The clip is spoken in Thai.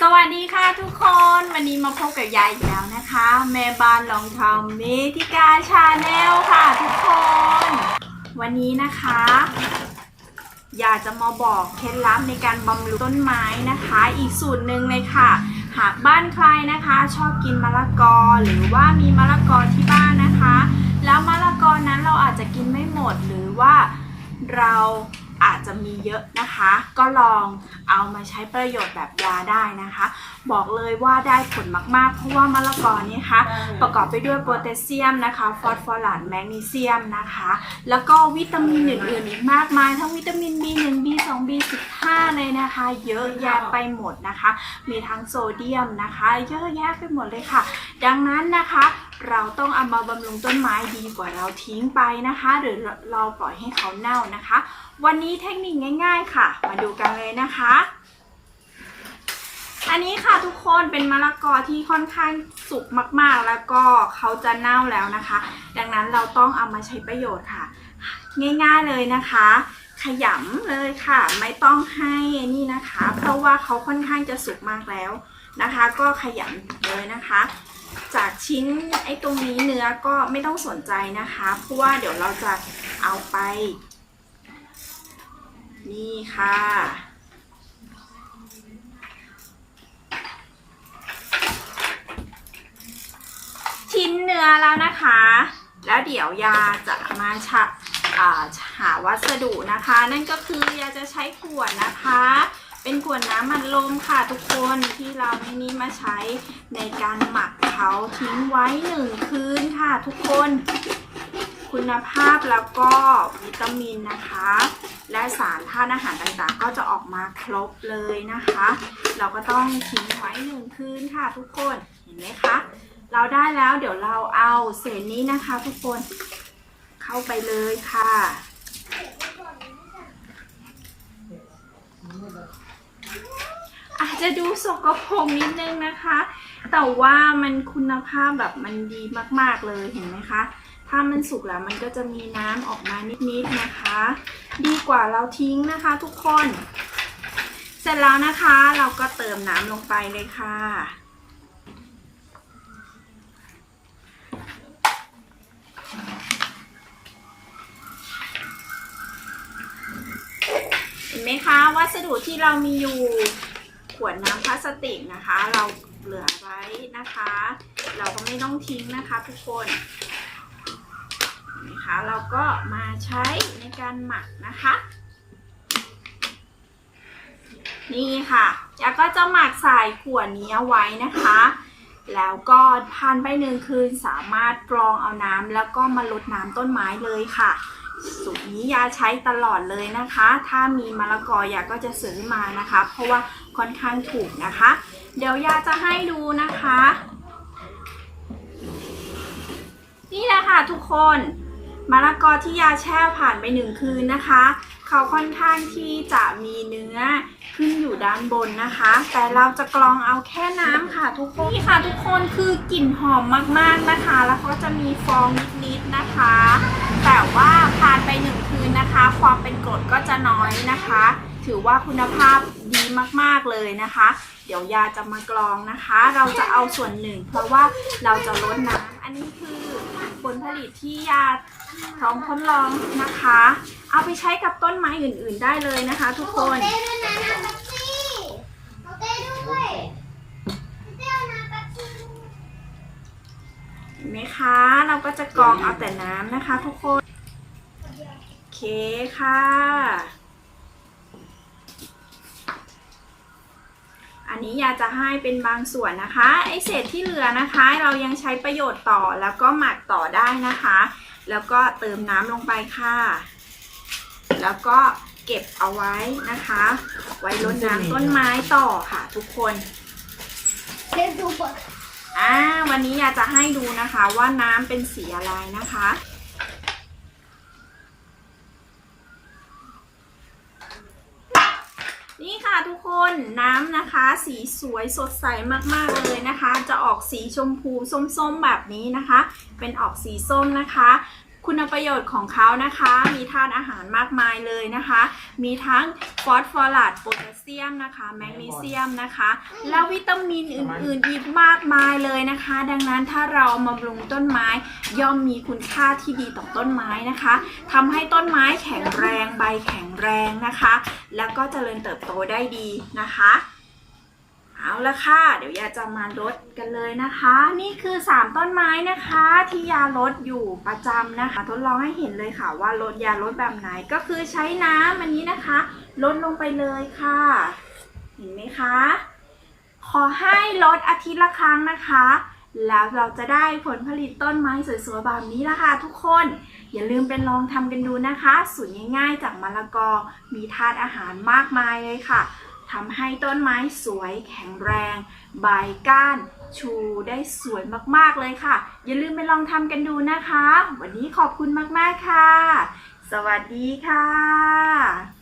สวัสดีค่ะทุกคนวันนี้มาพบกับยายอีกแล้วนะคะ แม่บ้านลองทำเมธิกาชาแนลค่ะทุกคน วันนี้นะคะ อยากจะมาบอกเคล็ดลับในการบำรุงต้นไม้นะคะ อีกสูตรหนึ่งเลยค่ะ หากบ้านใครนะคะ ชอบกินมะละกอหรือว่ามีมะละกอที่บ้านนะคะ แล้วมะละกอนั้นเราอาจจะกินไม่หมดหรือว่าเรา อาจจะมีเยอะนะคะ ก็ลองเอามาใช้ประโยชน์แบบยาได้นะคะ บอกเลยว่าได้ผลมากๆ เพราะว่ามะละกอเนี่ยคะประกอบไปด้วยโพแทสเซียมนะคะฟอสฟอรัสแมกนีเซียมนะคะ แล้วก็วิตามินอื่นๆอีกมากมาย ทั้งวิตามิน B1 B2 B15 เลยนะคะ เยอะแยะไปหมดนะคะ มีทั้งโซเดียมนะคะ เยอะแยะไปหมดเลยค่ะ ดังนั้นนะคะ เราต้องเอามาบำรุงต้นไม้ดีกว่าเราทิ้งไปนะคะ หรือเราปล่อยให้เขาเน่านะคะ วันนี้เทคนิคง่าย ๆ ค่ะ มาดูกันเลยนะคะ อันนี้ค่ะทุกคนเป็นมะละกอที่ค่อนข้างสุกมากๆ แล้วก็เขาจะเน่าแล้วนะคะ ดังนั้นเราต้องเอามาใช้ประโยชน์ค่ะ ง่ายๆเลยนะคะขยำเลยค่ะ ไม่ต้องให้นี่นะคะ เพราะว่าเขาค่อนข้างจะสุกมากแล้ว นะคะ ก็ขยำเลยนะคะ จากชิ้นไอ้ตรงนี้เนื้อก็ไม่ต้องสนใจนะคะ เพราะว่าเดี๋ยวเราจะเอาไป นี่ค่ะชิ้นเนื้อแล้วนะคะ แล้วเดี๋ยวยาจะมาชะหาวัสดุนะคะ นั่นก็คือยาจะใช้ขวดนะคะ เป็นขวดน้ำมันลมค่ะทุกคนที่เราไม่นี้มาใช้ในการหมักเขาทิ้งไว้หนึ่งคืนค่ะทุกคน คุณภาพแล้วก็วิตามินนะคะ และสารธาตุอาหารต่างๆ ก็จะออกมาครบเลยนะคะ เราก็ต้องทิ้งไว้หนึ่งคืนค่ะทุกคนเห็นไหมคะเราได้แล้วเดี๋ยวเราเอาเศษนี้นะคะ ทุกคนเข้าไปเลยค่ะ อา จะดูสกปรกนิดนึงนะคะ แต่ว่ามันคุณภาพแบบมันดีมากๆเลยเห็นไหมคะ ถ้ามันสุกแล้วมันก็จะมีน้ำออกมานิดๆนะคะ ดีกว่าเราทิ้งนะคะทุกคน เสร็จแล้วนะคะเราก็เติมน้ำลงไปเลยค่ะเห็นไหมคะวัสดุที่เรามีอยู่ ขวดน้ำพลาสติกนะคะ เราเหลือไว้นะคะ เราก็ไม่ต้องทิ้งนะคะทุกคนนไหมคะเราก็มาใช้ในการหมักนะคะ นี่ค่ะยาก็จะหมักใส่ขวดนี้ไว้นะคะ แล้วก็ผ่านไปหนึ่งคืนสามารถกรองเอาน้ำแล้วก็มาลดน้ำต้นไม้เลยค่ะ สูตรนี้ยาใช้ตลอดเลยนะคะ ถ้ามีมะละกอยาก็จะซื้อมานะคะ เพราะว่าค่อนข้างถูกนะคะ เดี๋ยวยาจะให้ดูนะคะ นี่แหละค่ะทุกคนมะละกอที่ยาแช่ผ่านไปหนึ่งคืนนะคะ เขาค่อนข้างที่จะมีเนื้อขึ้นอยู่ด้านบนนะคะ แต่เราจะกรองเอาแค่น้ำค่ะทุกคนนี่ค่ะทุกคนคือกลิ่นหอมมากๆนะคะ แล้วก็จะมีฟองนิดๆนะคะ แต่ว่าผ่านไปหนึ่งคืนนะคะ ความเป็นกรดก็จะน้อยนะคะ ถือว่าคุณภาพดีมากๆเลยนะคะ เดี๋ยวยาจะมากรองนะคะ เราจะเอาส่วนหนึ่ง เพราะว่าเราจะลดน้ำอันนี้คือผลผลิตที่ยาท้องทดลองนะคะ เอาไปใช้กับต้นไม้อื่น ๆ ได้เลยนะคะ ทุกคน ไหมคะ เราก็จะกรองเอาแต่น้ำนะคะ ทุกคนโอเคค่ะ อันนี้อยากจะให้เป็นบางส่วนนะคะไอเศษที่เหลือนะคะ เรายังใช้ประโยชน์ต่อแล้วก็หมักต่อได้นะคะ แล้วก็เติมน้ำลงไปค่ะ แล้วก็เก็บเอาไว้นะคะ ไว้รดน้ำต้นไม้ต่อค่ะ ทุกคนเต้ดูบท อ่าวันนี้อยากจะให้ดูนะคะว่าน้ำเป็นสีอะไรนะคะ นี่ค่ะทุกคนน้ำนะคะ สีสวยสดใสมากๆเลยนะคะ จะออกสีชมพูส้มๆแบบนี้นะคะ เป็นออกสีส้มนะคะ คุณประโยชน์ของเขานะคะ มีธาตุอาหารมากมายเลยนะคะ มีทั้งฟอสฟอรัสโพแทสเซียมนะคะ แมกนีเซียมนะคะ แล้ววิตามินอื่นๆอีกมากมายเลยนะคะ ดังนั้นถ้าเรามาบำรุงต้นไม้ย่อมมีคุณค่าที่ดีต่อต้นไม้นะคะทำให้ต้นไม้แข็งแรงใบแข็งแรงนะคะ แล้วก็เจริญเติบโตได้ดีนะคะ เอาละค่ะ เดี๋ยวยาจะมาลดกันเลยนะคะ นี่คือ 3 ต้นไม้นะคะ ที่ยาลดอยู่ประจำนะคะ ทดลองให้เห็นเลยค่ะว่าลดยาลดแบบไหนก็คือใช้น้ำอันนี้นะคะลดลงไปเลยค่ะ เห็นไหมคะ ขอให้ลดอาทิตย์ละครั้งนะคะ แล้วเราจะได้ผลผลิตต้นไม้สวยๆแบบนี้ละค่ะทุกคน อย่าลืมเป็นลองทำกันดูนะคะสูตรง่ายๆจากมะละกอมีธาตุอาหารมากมายเลยค่ะ ทำให้ต้นไม้สวยแข็งแรง ใบก้านชูได้สวยมากๆเลยค่ะ อย่าลืมไปลองทำกันดูนะคะ วันนี้ขอบคุณมากๆค่ะ สวัสดีค่ะ